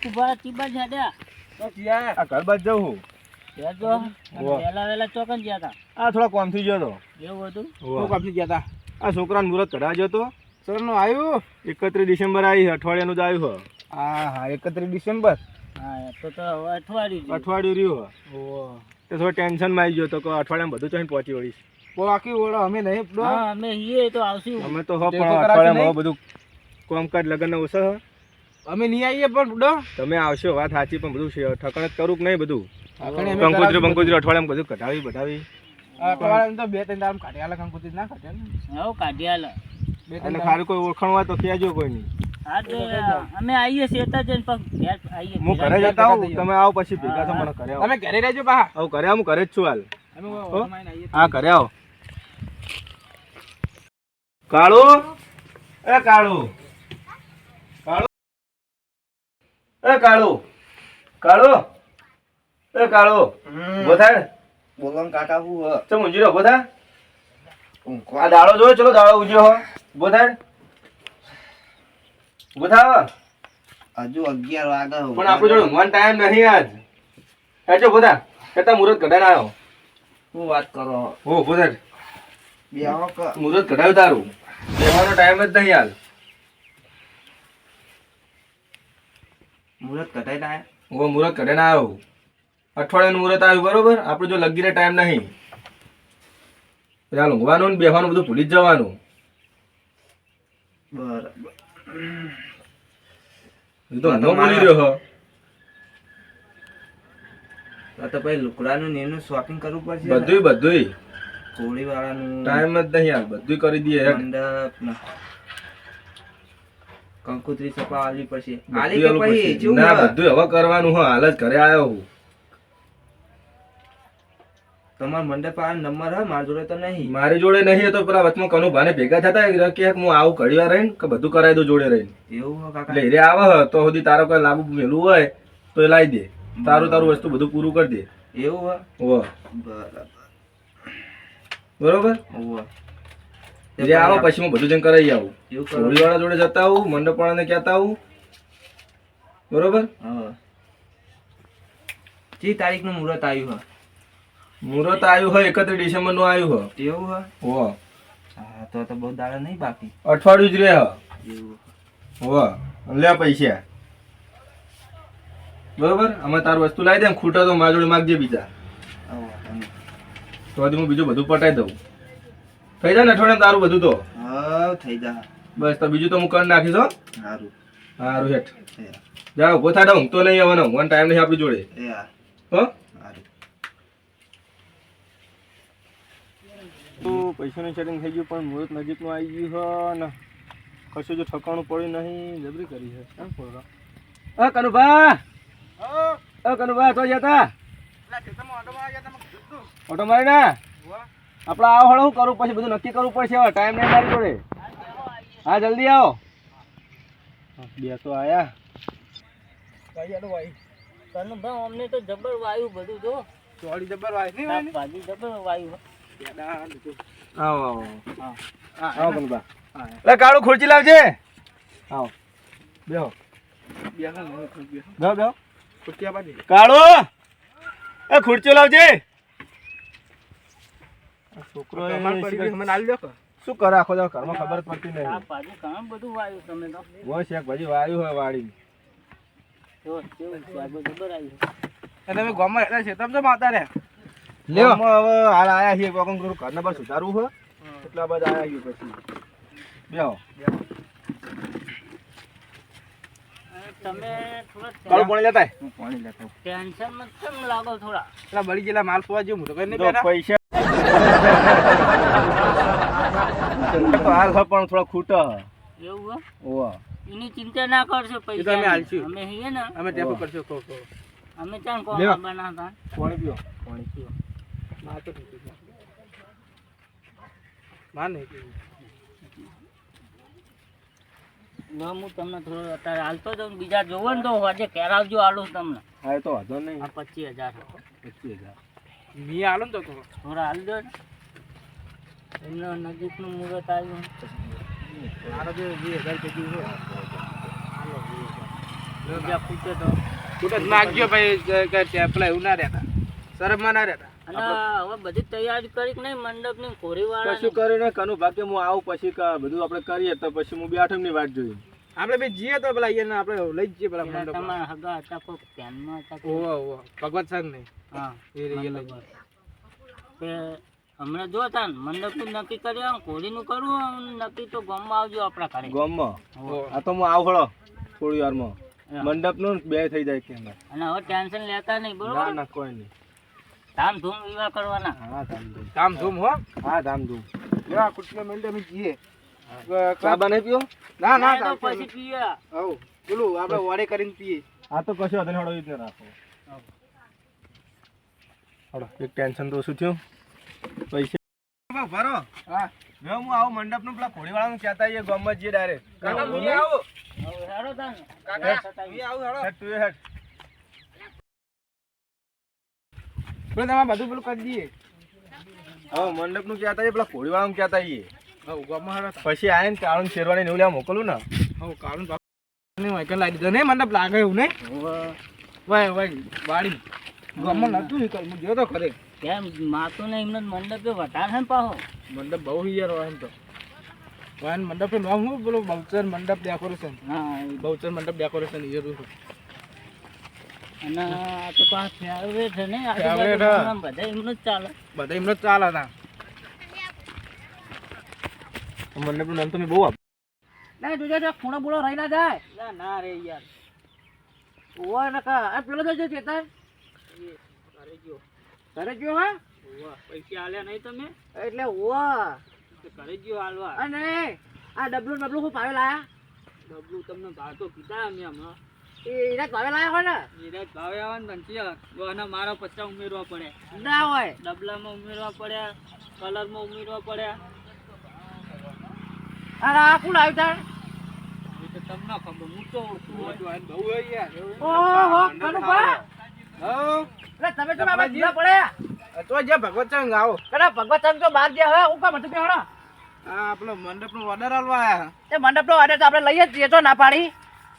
દીપુભા ચીબા છે આ ઘર બાજ વહેલા વહેલા ચોકન ગયા હતા આ થોડા કોમથી ગયો તો. એવું હતું? શું કાપથી ગયા હતા આ છોકરાને મુહૂર્ત કઢાવ્યો તો. સરનો આવ્યું? એકત્રીસ ડિસેમ્બર આવી અઠવાડિયાનું જ આવ્યું હા હા એકત્રીસ ડિસેમ્બર. હા તો તો હવે અઠવાડિયું અઠવાડિયું રહ્યું ઓહો. તો થોડું ટેન્શનમાં આવી ગયો તો કે અઠવાડિયામાં બધું ચોઈને પહોંચી વળીશ. બાકી ઓળો અમે નહીં અમે હીએ તો આવશું. અમે તો અઠવાડિયામાં બધું કામકાજ લગ્ન ઓછા અમે નહીં આવીએ પણ બુડો તમે આવશો વાત સાચી પણ બધું ઠકણ જ કરું કે નહીં બધું? કંકોત્રી બંકોત્રી અઠવાડિયામાં બધું કઢાવી બઢાવી અઠવાડિયામાં તો બે ત્રણ દામ કાઢ્યા આલે ના કાઢ્યા ને કાઢ્યા કાઢી આલે. બે ત્રણ ખાલી કોઈ ઓળખાણ હોય તો કહેજો કોઈ નહીં હા અમે આવીએ શેતા જઈને પગ ઘેર આવીએ હું ઘરે જતા આવું તમે આવો પછી ભેગા છો મને ઘરે તમે ઘરે રહેજો પા આવું ઘરે હું ઘરે જ છું હાલ. અમે હો? હા ઘરે આવો. કાળુ? એ કાળુ. એ કાળો. કાળો? એ કાળો. ઊભો થાય? બોલો ને કાકા હું? હ. ઊંઘી રહ્યો? ઊભો આ દાડો જોયો ચલો દાળો ઉજ્યો હો. ઊભો બોથા હજુ અગિયાર વાગે પણ આપણો જોડે ઊંઘવાનો ટાઈમ નહીં આજ. હેચો બોથા કેતા મુરત કઢાઈ આવ્યો. હું વાત કરો? હો થાય બે આવો કે. મુહૂર્ત તારું. બેવાનો ટાઈમ જ નહીં હાલ મુહૂર્ત કઢાઈ ના હું મુહૂર્ત કઢાઈને આવ્યો અઠવાડિયાનું મુહૂર્ત આવ્યું બરોબર? આપણે જો લગીને ટાઈમ નહીં. ચાલ ઊંઘવાનું ને બેહવાનું બધું ભૂલી જ જવાનું. બરાબર. તો ન બોલી રહ્યો તો પછી લુકડાનું ને એનું શોપિંગ કરવું પડશે ને. બધુંય બધુંય. કોળી વાળાનું ટાઈમ જ નહીં આ બધુંય કરી દઈએ મંડપ ને કંકુત્રી સપા આવી પછી. આલી કે પછી. જેવું ના બધું હવે કરવાનું હો હાલ જ ઘરે આવ્યો હું. તમાર મંડપ આ નંબર હે? મારા જોડે તો નહીં. મારી જોડે નહીં તો પેલા વચમાં કનુ ભાને ભેગા થતા કે હું આવું ઘડી રહીને કે બધું કરાવી દઉં જોડે રહીને. એવું હો કાકા? એટલે આવે હ તો સુધી તારો કોઈ લાંબુ મેલું હોય તો એ લાવી દે. તારું તારું વસ્તુ બધું પૂરું કરી દે. એવું હો? બરાબર. બરોબર? ઓહો. હીરે આવો પછી હું બધું જઈને કરાવી આવું. એવું વાળા જોડે જતા આવું મંડપ વાળાને કહેતા આવું. બરોબર? હા. તારીખ તારીખનું મુહૂર્ત આવ્યું હા? મુહૂર્ત આવ્યું હોય એકત્રીસ ડિસેમ્બરનું આવ્યું હોય એવું હા? હો. તો તો બહુ દાડા નહીં બાકી. અઠવાડિયું જ રહે હા. એવું ઓ લે પૈસા. બરોબર? અમે તાર વસ્તુ લાવી દે ખૂટા તો મારા જોડે માગજે બીજા. તો આજે હું બીજું બધું પટાઈ દઉં. થઈ જાય ને અઠવાડિયા તારું બધું તો. હા થઈ જા. બસ તો બીજું તો હું કરી નાખીશ હો. સારું સારું હેઠ. જાઓ ઊભો થાય ઊંઘતો નહીં આવવાનો ઊંઘવાનો ટાઈમ નહીં આપણી જોડે. એ હા. તો પૈસાનું સેટિંગ થઈ ગયું પણ મુહૂર્ત નજીકનું આવી ગયું હે ને. કશું જો ઠકાણું પડ્યું નહીં જબરી કરી છે કેમ પડો હા કનુભા! અ કનુભા તો જતા ઓટો મારી ના આપણે આવો હળો શું કરવું પછી બધું નક્કી કરવું પડશે હવે ટાઈમ નહીં મારી જોડે. હા જલ્દી આવો. બે તો આયા. ભાઈ અમને તો જબર વાયુ બધું જો. જબર વાય નહીં વાય ને? જબર વાયુ. આવો આવો. હા. આવો કનુભા લે કાળું ખુરચી લાવજે. આવો. બેહો. બેહો. કાળો એ ખુરચીઓ લાવજે. છોકરો? શું કરે આખો દાડો? ઘરમાં ખબર પડતી નહીં. ઘણું બધું વાયુ તમે તો. હોય શાકભાજી વાયુ હોય વાડી જો કેવું શાકભાજી જબર આવ્યું તમે ગામમાં રહેતા છે તમે તો માતા રે લ્યો. હવે હાલ આયા છીએ કોકમ કરું ઘરના પર સુધારવું હોય એટલા બધા આયા છીએ પછી. બેહો. તમે થોડા પાણી લેતા પાણી લેતો આવું. કેમ લાગો થોડા? એટલે બળી ગયેલા માલ પોવા જેવું તો કઈ નહીં પૈસા હાલ પણ થોડા ખૂટા. એવું હે? ઓવા એની ચિંતા ના કરશો પૈસા અમે હાલશું. અમે છીએ ને. અમે ટેપો કરશો કહો કો અમે ત્યાં કો. બનાવતા? પાણી પીઓ કોણ પીઓ ના તો નહીં હું તમને થોડું અત્યારે હાલતો જાઉં બીજા જોવો ને તો આજે કેરાવજો આલું તમને. હા એ તો વાંધો નહીં. પચીસ હજાર. પચીસ હજાર. મી આલો ને તો થોડો. થોડા હાલ દો ને. એમનો નજીકનું મુહૂર્ત આવ્યું. મારો જે વીસ હજાર જેટલું છે. જો તો. જ ભાઈ કે- કે ત્યાં પેલા એવું ના રહેતા. શરમમાં ના રહેતા. હવે બધી તૈયારી કરી નહીં મંડપની કોરી કશું કરીને કનુ ભાગે હું આવું પછી બધું આપણે કરીએ તો પછી હું બી આઠમની વાત જોઈ આપણે બે જઈએ તો પેલા અહીંયા આપણે લઈ જઈએ પેલા મંડપ તમારા હગા હતા કોઈ ધ્યાનમાં હતા ઓહો ઓહો. ભગવત સંઘ નહીં હા એ રહી લઈ બરાબર. તે હમણાં જો તા મંડપનું નક્કી કર્યું કોળીનું કરવું અને નક્કી તો ગામમાં આવજો આપણા ઘરે. ગામમાં. આ તો હું આવડો થોડી વારમાં. મંડપનું બે થઈ જાય કે. અને હવે ટેન્શન લેતા નહીં બરોબર? ના કોઈ નહીં. ધામધૂમ વિવાહ કરવાના. હા ધામધૂમ. ધામ ધૂમ હો? હા ધામધૂમ. લેવા કુટલે મેલ અમે જઈએ. ચા બનાવી પીઓ? ના ના તો પછી પીએ. હઉ પેલું આપણે વાડે કરીને પીએ. આ તો કશું હતું હળો જ રાખો હડો એક ટેન્શન તો શું થયું. પૈસા ભરો હા હું આવું મંડપનું પેલા ઘોડીવાળાનું કહેતા આવીએ હું હું તમારે બધું પેલું કરી દઈએ હવે મંડપનું કહેતા આવીએ પેલા ઘોડીવાળાનું કહેતા આવીએ પછી આવીને કાળું શેરવાની ને એવું લેવા મોકલું ને હઉ કાળું હોય દીધો ને મંડપ લાગે એવું નહીં વાડી ગામમાં નતું ઈ હું જોયો તો ખરે કેમ માથું ને એમને મંડપ તો વધારે હે પાહો? મંડપ બહુ યાર હોય એમ તો. વાન મંડપનું નામ શું પેલું બહુચર મંડપ ડેકોરેશન હા. બહુચર મંડપ ડેકોરેશન હિયર હોય અને આ તો પાસ ફેવરેટ છે ને હા. ગામમાં બધા એમનો જ ચાલે. બધા એમનો જ ચાલે હતા મંડપનું નામ તો મેં બહુ આપ ના જોજે જો ખૂણો બૂણો રહી ના જાય. ના ના રે યાર. ઓવા નકા આ પેલો જો ચેતન. અરે ગયો. ઘરે ગયો હા? પૈસા આલ્યા નહીં તમે? એટલે ઓવા. ઘરે ગયો હાલવા. અને આ ડબલું ડબલું હું ભાવે લાયા? ડબલું તમને ભાવ તો કીધા અમે હમણાં. એ એને પાવે લાયા હોય ને? નીરજ ભાવે આવે ને મારા પચાસ ઉમેરવા પડે ના હોય. ડબલામાં ઉમેરવા પડ્યા કલરમાં ઉમેરવા પડ્યા. આ કોણ આવ્યું તાર? તમને ખબર હું તો ઓળખું બહુ યાર ઓહો કનુભા એટલે તમે તો મારા જીવા પડે તો જે ભગવત ચંગ આવો. કડા ભગવત ચંગ તો બહાર ગયા હવે હું કામ હતું કે હા આપણો મંડપ નો ઓર્ડર આલવા આયા. એ મંડપ નો ઓર્ડર તો આપણે લઈએ જ છીએ તો ના પાડી.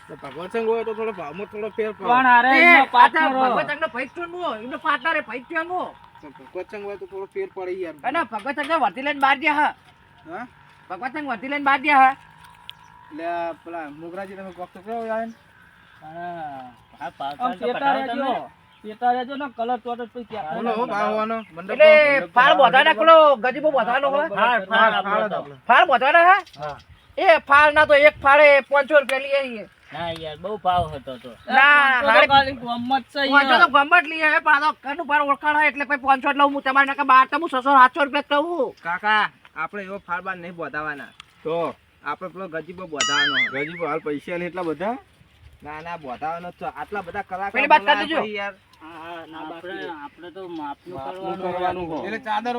તો ભગવત ચંગ હોય તો થોડો ભાવમાં થોડો ફેર પડે. પણ અરે તો. ભગવત ચંગ નો તો નો એમનો પાર્ટનર એ તો નો ભગવત ચંગ હોય તો થોડો ફેર પડે યાર. અને ભગવત ચંગ વર્તી લઈને બહાર ગયા હા. ભગવત ચંગ વર્તી લઈને બહાર ગયા હા. એટલે પેલા મોગરાજી તમે કોક તો કેવો યાર હા, આ પાછળ આમ તો ચેતા કઢાવો રહેજો. તમે. બોલો ભાવવાનો એટલે ફાળ બોધાના પેલો ગજીબો બોધાનો હોય ફાળ, ફાળ ફાળ બોધાના હે? એ ફાળ ના તો એક ફાળે પાંચસો રૂપિયા લઈએ ના યાર બહુ ભાવ હતો તો. ના ખાલી ગમત છે યાર. તો ગમત લઈએ હે પણ કનું ફાળ ઓળખાણ એટલે પછી પાંચસો જ લઉં હું. તમારે નકર બાર તો હું છસો સાતસો રૂપિયા જ કહું કાકા આપણે એવો ફાળ બાર નહીં બોધાવાના. તો આપણે પેલો ગજીબો બોધાવાનો. ગજીબો હાલ પૈસા ને એટલા બધા? ના ના બોધાવાનો આટલા બધા કલાકાર પેલી વાત કરી દેજો. યાર. હા, ના, આપણે આપણે તો માપનું કરવાનું એટલે ચાદર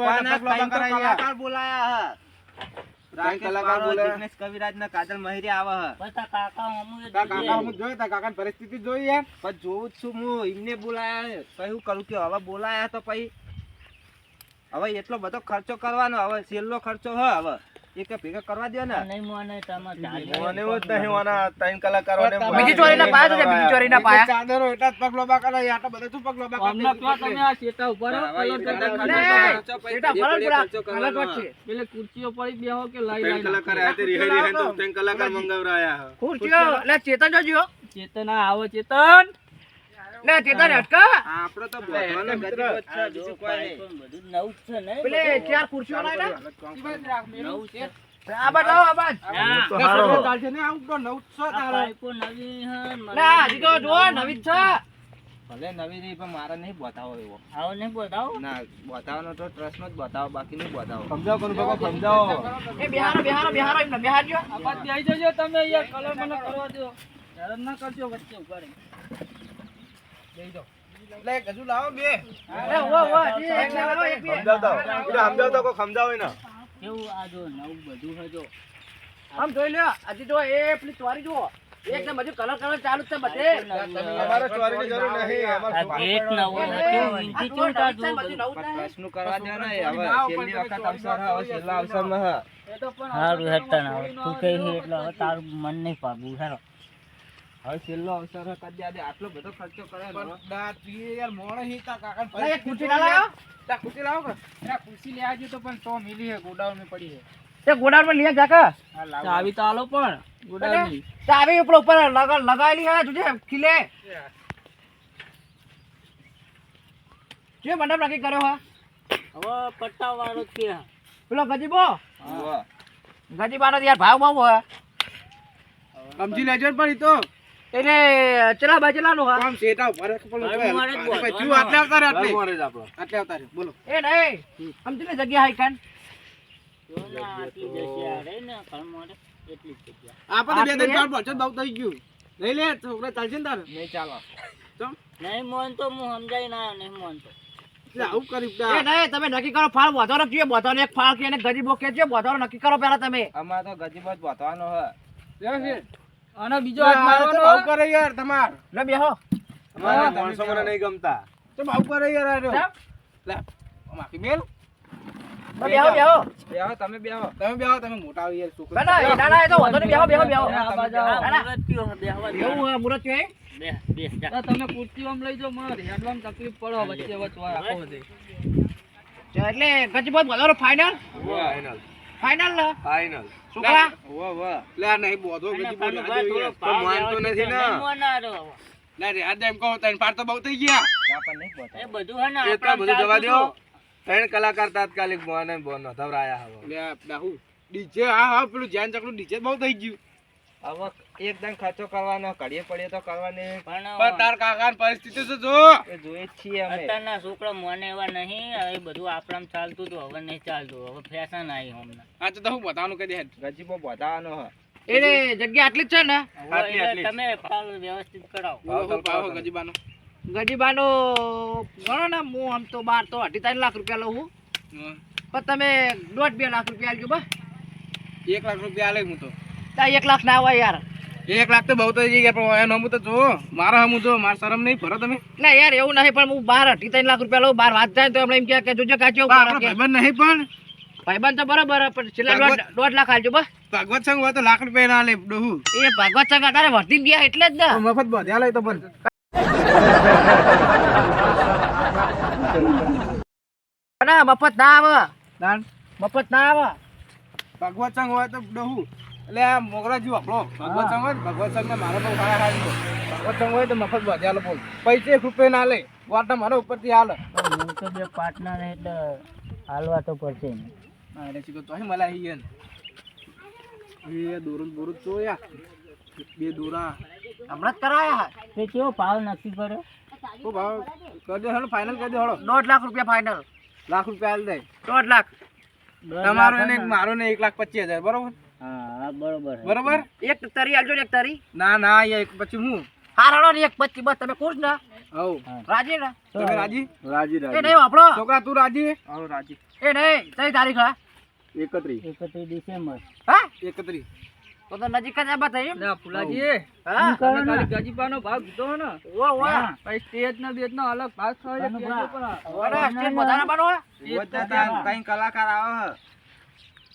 કલાકાર બોલાયા હે. પરિસ્થિતિ જોઈ પણ જોઉં છું હું એમને બોલાયા કયું કરું કે હવે બોલાયા તો પછી. હવે એટલો બધો ખર્ચો કરવાનો હવે છેલ્લો ખર્ચો હે હવે. એ કે ભેગા કરવા દો ને. નહીં મોને મને બીજી પાયા છે બીજી પાયા? ચાદરો એટલા કરે બધા શું કરે તમે આ કલર કરતા ફરક વાત છે. પેલે ખુરશીઓ બેહો કે લઈ લઈ તે તો ત્રણ મંગાવરાયા હે. ખુરશીઓ લે ચેતન જોજો. ચેતન આ આવો ચેતન. લે તો હટકા આપણો તો બોધવાનો ગતિ છે બીજું કોઈ બધું નવ છે ને પેલે ચાર ખુરશીઓ નવું છે. લાવો આ ના, તો હારો ચાલશે ને તો તારે. નવી ના હજી તો જો નવી છે. ભલે નવી નહીં પણ મારે નહીં બોધાવો એવો. આવો નહીં બતાવો? ના બોધાવાનો તો ટ્રસ્ટમાં જ બોધાવો બાકી નહીં બતાવો. સમજાવો કનુ બાબા સમજાવો. એ બિહારો એમને જજો તમે અહીંયા કલર મને કરવા દો ના કરજો વચ્ચે ઊભા રહી. હજી એક લાવો એક બે. સમજાવતા એટલે સમજાવતા કોઈ સમજાવે ને. કેવું આ જો નવું બધું હજો આમ જોઈ લ્યો હજી તો એ પેલી ચોરી જુઓ. એકદમ બધું કલર કલર ચાલુ જ છે બધે. અમારે ચોરીની જરૂર નહીં અમારે એક નવો હે કેવું જો જ. પ્રશ્ન કરવા દે ને હવે છેલ્લી વખત અવસર હવે છેલ્લા અવસરમાં હે. હા ના તું કઈ એટલે હવે તારું મન નહીં પાકવું હેરો હવે છેલ્લો અવસર આટલો બધો ખર્ચો કર્યો યાર મોણસ હી તા કાકા અલા, ખુરશી ના તા ખુરશી લાવો કે? ખુરશી લેવા જો તો પણ તો મિલી હે ગોડાઉનમાં પડી હે. એ ગોડાઉનમાં લઈ જાકે ચાવી તો આલો પણ ગોડાઉન ચાવી ઉપર ઉપર લગાવેલી હે તુજે ખીલે. જે મંડપ નક્કી કર્યો હા. હવે પટ્ટા વાળો છે. પેલો ગજીબો. ગજીબાનો યાર ભાવ બહુ હે. સમજી લેજો પણ ઈ તો. એટલે ચલા બાજલા નો હે. આમ શેટા ઉપર રાખો પણ ભાઈ, મારે જ આટલે આવતા રે આટલે. મારે જ આપણો આટલે આવતા રે બોલો. એ નહીં આમ તને જગ્યા હાઈ કાન આટલી જશે આ રહી ને કળમોરે એટલી જગ્યા. આપણે બે આટલે? ત્રણ ચાર બહુ થઈ ગયું. લઈ લે છોકરા ચાલશે ને તારે? નહીં ચાલો. ચમ. નહીં મોન તો હું સમજાય ના નહીં મોન તો. આવું કરી એ નહીં તમે નક્કી કરો ફાળ વધારો કયો વધારો એક ફાળ કે એને ગજીબો કે છે વધારો નક્કી કરો પહેલા તમે. અમારે તો ગજીબો જ બાંધવાનો હે. અને બીજો આવું કરે યાર તમાર. લે બેહો. અમારા માણસો મને નહીં ગમતા. તો ભાવ કરે યાર આ રહ્યો. લે માફી મેલ. બેહો બેહો. બેહો તમે બેહો. તમે બેહો તમે મોટા આવો યાર છોકરા. ના ના ના ના એ તો વાંધો બેહો બેહો બેહો. એવું હે મુરત છે જા. તમે કુર્સી આમ લઈ જાઓ મારે હેડવામાં તકલીફ પડો વચ્ચે વચ્ચે આખો બધે. એટલે ગજબો વધારો ફાઇનલ ફાઇનલ ફાઇનલ ને ફાઇનલ છોકરા વાહ વાહ લે આ નહીં બોધો બીજી બોલ થોડો માનતો નથી ને. હવે. રે આજે એમ કહો તને પાર તો બહુ થઈ ગયા. આપણ નહીં બોતા એ બધું હે ને એ તો બધું જવા દો. ત્રણ કલાકાર તાત્કાલિક મોને બોનો ધવરાયા હવે. લે ડાહુ ડીજે હા હા પેલું જ્યાં ચકલું ડીજે બહુ થઈ ગયું. હવે એકદમ ખર્ચો કરવાનો ઘડીએ પડીએ તો કરવાની. પણ પણ તાર કાકાની પરિસ્થિતિ તો જો? એ જોઈએ છીએ અમે. અત્યારના છોકરા મને એવા નહીં એ બધું આપણામ ચાલતું તો હવે નહીં ચાલતું હવે ફેશન આવી હમણાં આ તો હું બતાવવાનું કહી દે રજીબો બતાવવાનો હ. એને જગ્યા આટલી જ છે ને? હવે. તમે વ્યવસ્થિત કરાવો. ગજીબાનો. ગજીબાનો ગણો ને હું આમ તો બાર તો અઢી ત્રણ લાખ રૂપિયા લઉં. પણ તમે દોઢ બે લાખ રૂપિયા આલજો બસ. એક લાખ રૂપિયા આલે હું તો. તા એક લાખ ના હોય યાર. એક લાખ તો બહુ થઈ ગયા પણ એનો હું તો જો મારા હમું જો મારા શરમ નહીં ભરો તમે. ના યાર એવું નહીં પણ હું બાર અઢી ત્રણ લાખ રૂપિયા લઉં બાર વાત થાય તો એમ કે જોજો કાચો ભાઈબંધ નહીં પણ. ભાઈબંધ તો બરાબર પણ છેલ્લા દોઢ લાખ આલજો બસ. ભાગવત સંઘ હોય તો લાખ રૂપિયા ના લે ડોહુ. એ ભાગવત સંઘ તારે વર્તી ગયા એટલે જ ને. મફત બધ્યા લઈ તો પણ. ના મફત ના આવે. મફત ના આવે. ભગવત સંઘ હોય તો ડોહુ. એટલે આ મોગરા જેવું આપણો. ભગવત સંઘ હોય ભગવત સંઘ ને મારો પણ ખાડા ખાડી દો ભગવત સંઘ હોય તો મફત બધ્યા લો બોલ. પૈસે એક રૂપિયા ના લે. વાટના મારા ઉપરથી હાલ. હું તો બે પાર્ટનર એટલે હાલવા તો પડશે ને એટલે શીખો તો અહીં મળે અહીં એ દોરું બોરું તો બે દોરા. હમણાં જ કરાયા તે કેવો ભાવ નક્કી કર્યો? ઓ ભાવ? કરી દે હળો ફાઇનલ કરી દે હળો દોઢ લાખ રૂપિયા ફાઇનલ લાખ રૂપિયા હાલ દે. દોઢ લાખ. તમારો ને એક મારો ને એક લાખ પચીસ હજાર બરોબર? બરોબર છે. બરોબર? એક તરી આલજો એક તરી. ના ના એક પછી હું? હારાડો ને એક પછી બસ તમે ખુશ ને? હવ. રાજી ને? તમે રાજી? રાજી એ રાજી. નહીં આપણો છોકરા તું રાજી આવો રાજી. એ નહીં કઈ તારીખ હા. એકત્રીસ. એકત્રીસ ડિસેમ્બર. હા? એકત્રીસ. તો તો નજીક જ આબા થઈ ફુલાજી હા. ગજીપાનો ભાગ કીધો ને? ઓ ઓ પછી સ્ટેજ ના બેજ નો અલગ ભાગ થાય ઓરે સ્ટેજ વધારે બનો હે? કઈ કલાકાર આવે હે.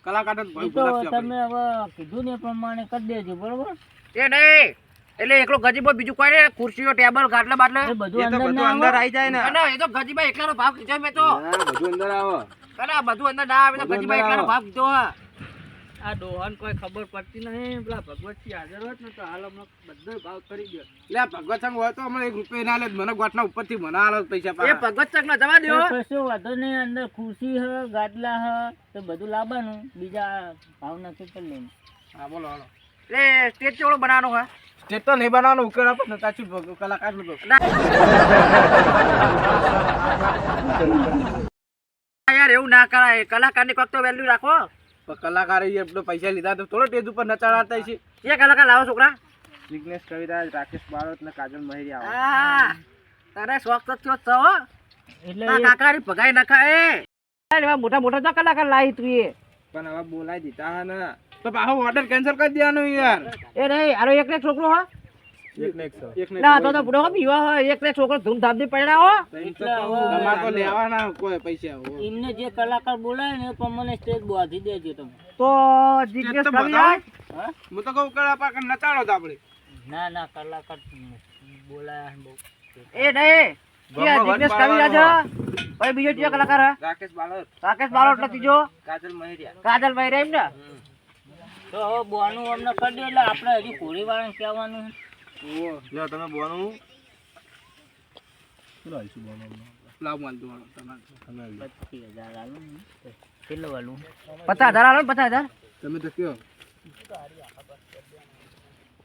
કલાકાર જ ભાઈ તો ગુલાબ છે આપણે. તમે હવે કીધું ને પ્રમાણે કરી દેજો બરોબર એ નહીં એટલે એકલો ગજીબો બીજું કોઈ ને ખુરશીઓ ટેબલ ગાટલા બાટલા એ એ બધું અંદર બધું ના અંદર આવે? જાય ને ના એ તો ગજીબા એકલાનો ભાવ કીધો મેં તો બધું અંદર આવે ના બધું અંદર ના આવે તો ગજીબા એકલાનો. ભાવ કીધો હે આ ડોહાન કોઈ ખબર પડતી નહીં. પેલા ભગવતજી હાજર હોત ને તો હાલ અમે બધો ભાવ કરી ગયો. એટલે આ ભગવત સંઘ હોય તો અમને એક રૂપિયા ના લે મને ગોઠના ઉપરથી મને હાલો પૈસા એ ભગવત સંઘ ના જવા દો કશો વાંધો નહીં અંદર ખુરશી હ ગાદલા હ તો બધું લાવવાનું. બીજા ભાવ નથી કરી લઈને. હા બોલો હાલો. એટલે સ્ટેજ ચોળો બનાવવાનો હા સ્ટેજ તો નહીં બનાવવાનો ઉકેલ આપો ને તાચું કલાકાર. યાર એવું ના કરાય. કલાકારની કોક તો વેલ્યુ રાખો. કલાકારે એ એટલો પૈસા લીધા તો થોડો ટેજ ઉપર નચાડાતા છે એ કલાકાર લાવો છોકરા. વિઘ્નેશ કવિરાજ રાકેશ બારોટ ને કાજલ મહેરી આવે. તારે શોખ તો થયો છે હો. એટલે તારા ભગાઈ નખાય. એવા મોટા મોટા તો કલાકાર લાવી તું એ. પણ હવે બોલાઈ દીધા હા ને. તો પાછો ઓર્ડર કેન્સલ કરી દેવાનો યાર. એ નહીં આરો એક એક છોકરો હો. ને એક સો એક ને ના તો તો બુડો બીવા હોય. એક ને છોકરો ધૂમધામથી પડ્યા હો. તમારે તો લેવાના કોઈ પૈસા એમને જે કલાકાર બોલાય ને એ પ્રમાણે સ્ટેજ બાંધી દેજો તમે તો જિજ્ઞેસ હું? તો કહું કે આપા નચાડો તો આપણે. ના ના કલાકાર બોલાયા બહુ. એ નહીં. કવિરાજ પછી બીજો ત્રીજો કલાકાર રાકેશ બાલોદ. રાકેશ બારોટ ને ત્રીજો. કાજલ મહેરિયા. કાજલ ભાઈ એમ ને? તો હવે બોનું અમને કરી દો એટલે આપણે હજી કોળીવાળાને કહેવાનું લે તમે બોનું કેટલા આવીશું બોનું લાવ માલ દો તમારે પચીસ હજાર આલું પચાસ હજાર આલો પચાસ હજાર? તમે તો કયો?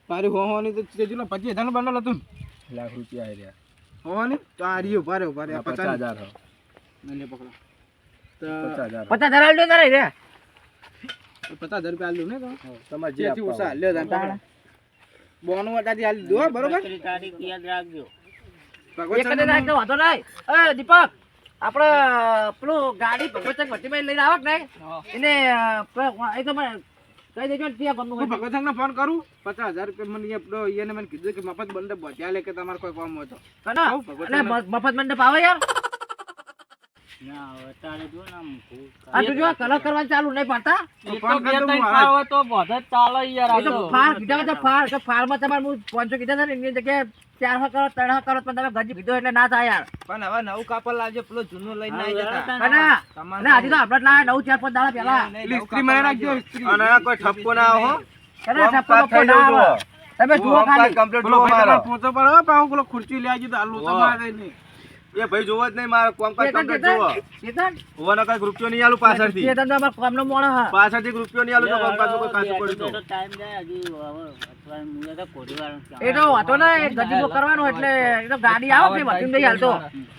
મારી હોવાની તો તેજુલા પચીસ હજારનું બંડલ હતું લાખ રૂપિયા આવી રહ્યા હોવાની? તો આ રહ્યો ભારે ભારે પચાસ હજાર હો. મને પકડો. પચાસ હજાર પચાસ હજાર આલજો તારે પચાસ હજાર રૂપિયા આલ્યું ને તમારે જે ઓછા લ્યો પકડો. બોનું વટાથી હાલી. દો બરોબર? તારીખ યાદ રાખજો. ભગવત રાખજો વાંધો નહીં. એ દીપક આપણે પેલું ગાડી ભગવત ભટ્ટીમાં લઈને આવક ને એને એ તો કહી દેજો ત્યાં ગમનું હું હોય. ને ફોન કરું પચાસ હજાર રૂપિયા મને પેલો મને કીધું કે મફત બંધ પહોંચ્યા લે કે તમારે કોઈ કામ હોય તો. મફત મંડપ આવે યાર ના હવે અત્યારે જો ને આમ ભૂલ આ તું જો કલર કરવાનું ચાલુ નહીં પડતા? કરી હું ફાર ફાર ફારમાં તમારે હું પાંચસો કીધા હતા ને એની જગ્યાએ ચારસો કરો ત્રણસો કરો પણ તમે ગજી કીધો એટલે ના થાય યાર. પણ હવે નવું કાપડ લાવજો પેલો જૂનું લઈને ના જતા. અને આજે તો આપણે જ નવું ચાર પાંચ દાડા પહેલા. ઇસ્ત્રી મારી નાખજો. અને આ કોઈ ઠપકો ના આવો કના ઠપકો ના આવો. તમે જુઓ ખાલી. મારો. પોતો પર હો, પેલો ખુરચી લઈ આવજો તો આલુ તમારે નહીં. એ ભાઈ જોવો જ નહીં મારે કોમ કાજ complete ચેતન, જોવો. ચેતન. હોવાનો કંઈક રૂપિયો નહીં આલું પાછળથી. ચેતન તો અમારા કામનો મોણો હા. પાછળથી રૂપિયો નહીં આલું તો કોમ કાજ કોઈ કાચું પડી તો. ટાઈમ જાય હજી હવે અઠવાડિયે મૂલે તો કોળીવાળાને એ તો વાંધો નહીં, ગજીબો કરવાનો એટલે એ તો ગાડી આવે કે વધુ દઈ હાલતો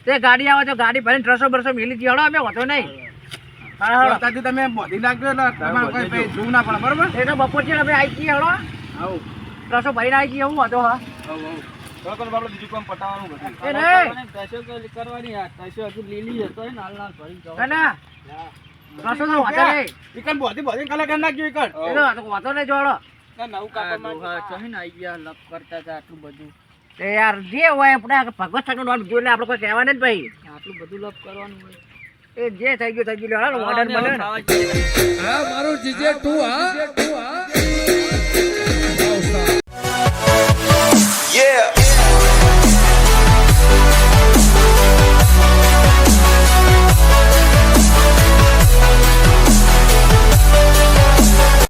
તે. ગાડી આવે તો ગાડી ભરીને ટ્રસો બરસો મિલી હળો અમે વાતો નહીં. તમે મોદી નાખજો એટલે તમારે કોઈ ભાઈ જોવું ના પડે બરોબર? એ તો બપોર છે અમે આવી જઈએ હળો. આવું. ટ્રસો ભરીને આવી જઈએ એવું વાંધો હા. આવું આવું. તો બાપડો બીજું કામ પટાવવાનું બધું. એ નહીં. કના? રસો તો વાંધો નહીં. ઇકન બોધી બોધી કલાક કરી નાખજો ઈકન. એ તો વાંધો નહીં આટલું બધું. એ યાર જે હોય આપણે ભગવતનું નો જોઈને આપણે કોઈ કહેવાને જ ભાઈ. આટલું બધું લપ કરવાનું હોય. એ જે થઈ ગયું થઈ ગયું. હાલો ઓર્ડર મળે હા Yeah.